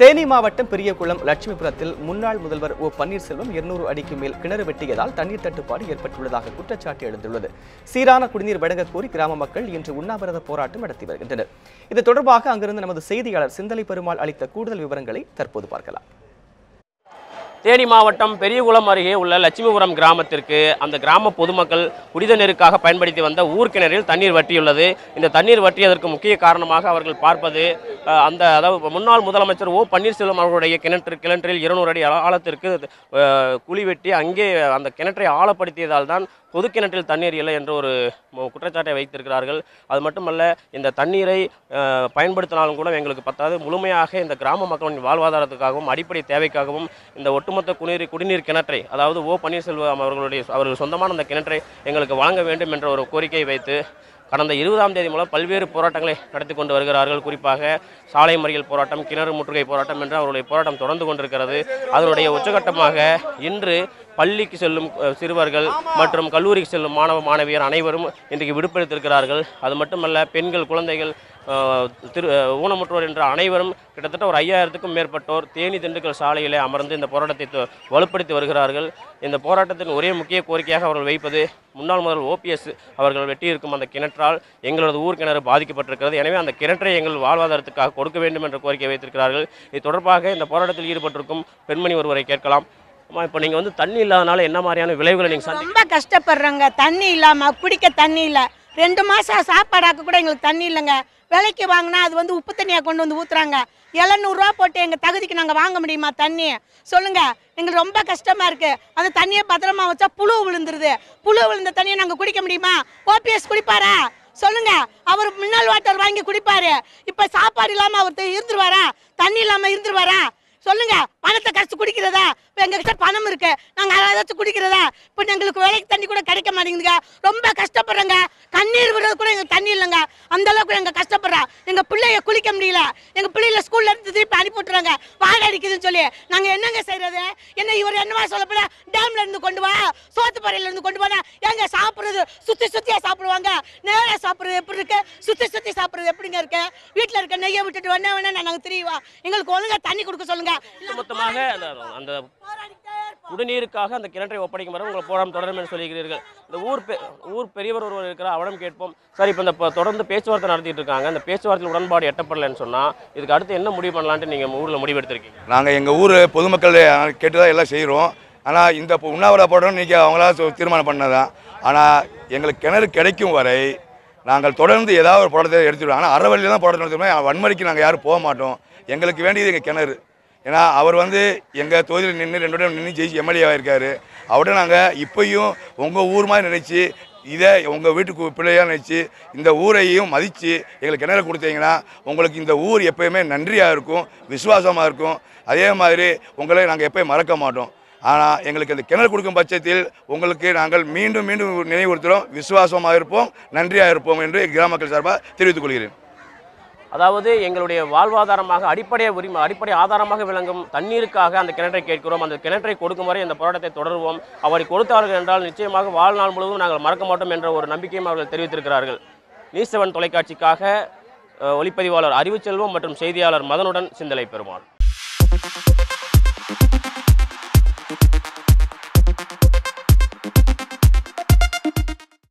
தேனி மாவட்டம் பெரியகுளம் லட்சுமிபுரத்தில் முன்னாள் முதல்வர் ஓ பன்னீர்செல்வம் 200 அடிக்கு மேல் கிணறு வெட்டியதால் தண்ணீர் தட்டுப்பாடு ஏற்பட்டுள்ளதாக குற்றச்சாட்டு எழுந்துள்ளது. சீரான குடிநீர் வழங்கக் கோரி கிராம மக்கள் இன்று உண்ணாவிரத போராட்டம் நடத்தி வருகின்றனர். இது தொடர்பாக அங்கிருந்து நமது செய்தியாளர் சிந்தலை பெருமாள் அளித்த கூடுதல் விவரங்களை தற்போது பார்க்கலாம். தேனி மாவட்டம் பெரியகுளம் அருகே உள்ள லட்சுமிபுரம் கிராமத்திற்கு அந்த கிராம பொதுமக்கள் குடித நீருக்காக பயன்படுத்தி வந்த ஊர்க்கிணறில் தண்ணீர் வற்றியுள்ளது இந்த தண்ணீர் வற்றியதற்கு முக்கிய காரணமாக அவர்கள் பார்ப்பது அந்த அதாவது முன்னாள் முதலமைச்சர் ஓ பன்னீர்செல்வம் அவர்களுடைய கிணற்று கிணற்றில் இருநூறு அடி ஆழத்திற்கு குழி வெட்டி அங்கே அந்த கிணற்றை ஆழப்படுத்தியதால் தான் பொது கிணற்றில் தண்ணீர் இல்லை என்ற ஒரு குற்றச்சாட்டை வைத்திருக்கிறார்கள். அது மட்டுமல்ல இந்த தண்ணீரை பயன்படுத்தினாலும் கூட எங்களுக்கு பத்தாது. முழுமையாக இந்த கிராம மக்களின் வாழ்வாதாரத்துக்காகவும் அடிப்படை தேவைக்காகவும் இந்த ஒட்டுமொத்த குடிநீர் குடிநீர் கிணற்றை அதாவது ஓ பன்னீர்செல்வம் அவர்களுடைய அவர்கள் சொந்தமான அந்த கிணற்றை எங்களுக்கு வழங்க வேண்டும் என்ற ஒரு கோரிக்கையை வைத்து கடந்த இருபதாம் தேதி மூலம் பல்வேறு போராட்டங்களை நடத்தி கொண்டு வருகிறார்கள். குறிப்பாக சாலை மறியல் போராட்டம் கிணறு முற்றுகை போராட்டம் என்று அவருடைய போராட்டம் தொடர்ந்து கொண்டிருக்கிறது. அதனுடைய உச்சகட்டமாக இன்று பள்ளிக்கு செல்லும் சிறுவர்கள் மற்றும் கல்லூரிக்கு செல்லும் மாணவ மாணவியர் அனைவரும் இன்றைக்கு விடுப்பெடுத்திருக்கிறார்கள். அது மட்டுமல்ல பெண்கள் குழந்தைகள் திரு ஊனமுற்றோர் என்ற அனைவரும் கிட்டத்தட்ட ஒரு ஐயாயிரத்துக்கும் மேற்பட்டோர் தேனி திண்டுக்கல் சாலையிலே அமர்ந்து இந்த போராட்டத்தை வலுப்படுத்தி வருகிறார்கள். இந்த போராட்டத்தின் ஒரே முக்கிய கோரிக்கையாக அவர்கள் வைப்பது முன்னாள் முதல் ஓபிஎஸ் அவர்கள் வெட்டியிருக்கும் அந்த கிணற்றால் எங்களது ஊர் கிணறு பாதிக்கப்பட்டிருக்கிறது. எனவே அந்த கிணற்றை எங்கள் வாழ்வாதாரத்துக்காக கொடுக்க வேண்டும் என்ற கோரிக்கை வைத்திருக்கிறார்கள். இது தொடர்பாக இந்த போராட்டத்தில் ஈடுபட்டிருக்கும் பெண்மணி ஒருவரை கேட்கலாம். அம்மா இப்போ நீங்கள் வந்து தண்ணி இல்லாதனால என்ன மாதிரியான விளைவுகளை நீங்கள் ரொம்ப கஷ்டப்படுறோங்க. தண்ணி இல்லாமல் குடிக்க தண்ணி இல்லை. ரெண்டு மாதம் சாப்பாடாக்க கூட எங்களுக்கு தண்ணி இல்லைங்க. விலைக்கு வாங்கினா அது வந்து உப்பு தண்ணியாக கொண்டு வந்து ஊற்றுறாங்க எழுநூறுரூவா போட்டு எங்கள் தகுதிக்கு நாங்கள் வாங்க முடியுமா தண்ணி? சொல்லுங்கள் எங்களுக்கு ரொம்ப கஷ்டமாக இருக்குது அந்த தண்ணியை பத்திரமா வச்சா புழு விழுந்துருது. புழு விழுந்த தண்ணியை நாங்கள் குடிக்க முடியுமா? ஓபிஎஸ் குடிப்பாரா? சொல்லுங்க. அவர் மின்னல் வாட்டர் வாங்கி குடிப்பாரு. இப்போ சாப்பாடு இல்லாமல் அவர் இருந்துருவாரா? தண்ணி இல்லாமல் இருந்துருவாரா? சொல்லுங்க பணத்தை கரைச்சி குடிக்கிறதா? இப்போ எங்ககிட்ட பணம் இருக்கு. நாங்கள் ஏதாச்சும் குடிக்கிறதா? இப்போ எங்களுக்கு வேலைக்கு தண்ணி கூட கிடைக்க மாட்டேங்குதுங்க. ரொம்ப கஷ்டப்படுறோங்க. கண்ணீர் விடுறது கூட எங்களுக்கு தண்ணி இல்லைங்க. அந்த அளவுக்கு எங்க கஷ்டம் பிள்ளைய குளிக்க முடியல. எங்க பிள்ளைல ஸ்கூல்ல இருந்து திருப்பி அனுப்பி விட்டுறாங்க வாழை அடிக்குதுன்னு சொல்லி. நாங்க என்னங்க செய்யறது என்ன இவர் என்னவா சொல்லப்பட டேம்ல இருந்து கொண்டு வா சோத்துப்பாறையில இருந்து கொண்டு போனா எங்க சாப்பிடுறது? சுத்தி சுத்தியா சாப்பிடுவாங்க? நேரா சாப்பிடுறது எப்படி இருக்கு? சுத்தி சுத்தி சாப்பிடுறது எப்படிங்க இருக்கு? வீட்டுல இருக்க நெய்யை விட்டுட்டு வேணா வேணா நாங்க தெரியவா? எங்களுக்கு ஒழுங்கா தண்ணி கொடுக்க சொல்லுங்க. மொத்தமாக அந்த குடிநீருக்காக அந்த கிணற்றை ஒப்படைக்கும் வரை உங்களை போராட்டம் தொடரும் என்று சொல்லுகிறீர்கள் இந்த ஊர் பெ ஊர் பெரியவர் ஒருவர் இருக்கிறார் அவரிடம் கேட்போம். சார் இப்போ இந்த தொடர்ந்து பேச்சுவார்த்தை நடத்திட்டு இருக்காங்க. இந்த பேச்சுவார்த்தையில் உடன்பாடு எட்டப்படலைன்னு சொன்னால் இதுக்கு அடுத்து என்ன முடிவு பண்ணலான்ட்டு நீங்கள் ஊரில் முடிவெடுத்திருக்கீங்க நாங்கள் எங்கள் ஊர் பொதுமக்கள் கேட்டு தான் எல்லாம் செய்கிறோம் ஆனால் இந்த இப்போ உண்ணாவிரத போடணும் இன்றைக்கி அவங்களா தீர்மானம் பண்ணதான். ஆனால் எங்களுக்கு கிணறு கிடைக்கும் வரை நாங்கள் தொடர்ந்து ஏதாவது ஒரு போராட்டத்தை எடுத்துடுவோம் ஆனால் அறவழியில் தான் போராட்டம் நடத்துவோம் வன்முறைக்கு நாங்கள் யாரும் போக மாட்டோம். எங்களுக்கு வேண்டியது எங்கள் கிணறு. ஏன்னா அவர் வந்து எங்கள் தொகுதியில் நின்று ரெண்டு டைம் நின்று ஜெயிச்சு எம்எல்ஏ ஆகிருக்காரு அவர்கிட்ட நாங்கள் இப்பயும் உங்கள் ஊர் மாதிரி நினச்சி இதை உங்கள் வீட்டுக்கு பிள்ளையாக நினச்சி இந்த ஊரையும் மதித்து எங்களுக்கு கிணறு கொடுத்தீங்கன்னா உங்களுக்கு இந்த ஊர் எப்பயுமே நன்றியாக இருக்கும் விசுவாசமாக இருக்கும். அதே மாதிரி உங்களை நாங்கள் எப்பயும் மறக்க மாட்டோம். ஆனால் எங்களுக்கு இந்த கிணறு கொடுக்கும் பட்சத்தில் உங்களுக்கு நாங்கள் மீண்டும் மீண்டும் நினைவுறுத்துகிறோம் விசுவாசமாக இருப்போம் நன்றியாக இருப்போம் என்று கிராம மக்கள் சார்பாக தெரிவித்துக் கொள்கிறேன். அதாவது எங்களுடைய வாழ்வாதாரமாக அடிப்படை உரிமை அடிப்படை ஆதாரமாக விளங்கும் தண்ணீருக்காக அந்த கிணற்றை கேட்கிறோம். அந்த கிணற்றை கொடுக்கும் வரை இந்த போராட்டத்தை தொடருவோம். அவரை கொடுத்தார்கள் என்றால் நிச்சயமாக வாழ்நாள் முழுவதும் நாங்கள் மறக்க மாட்டோம் என்ற ஒரு நம்பிக்கையும் அவர்கள் தெரிவித்திருக்கிறார்கள். நீசவன் தொலைக்காட்சிக்காக ஒளிப்பதிவாளர் அறிவுச்செல்வம் மற்றும் செய்தியாளர் மதனுடன் சிந்தலை பெறுவான்.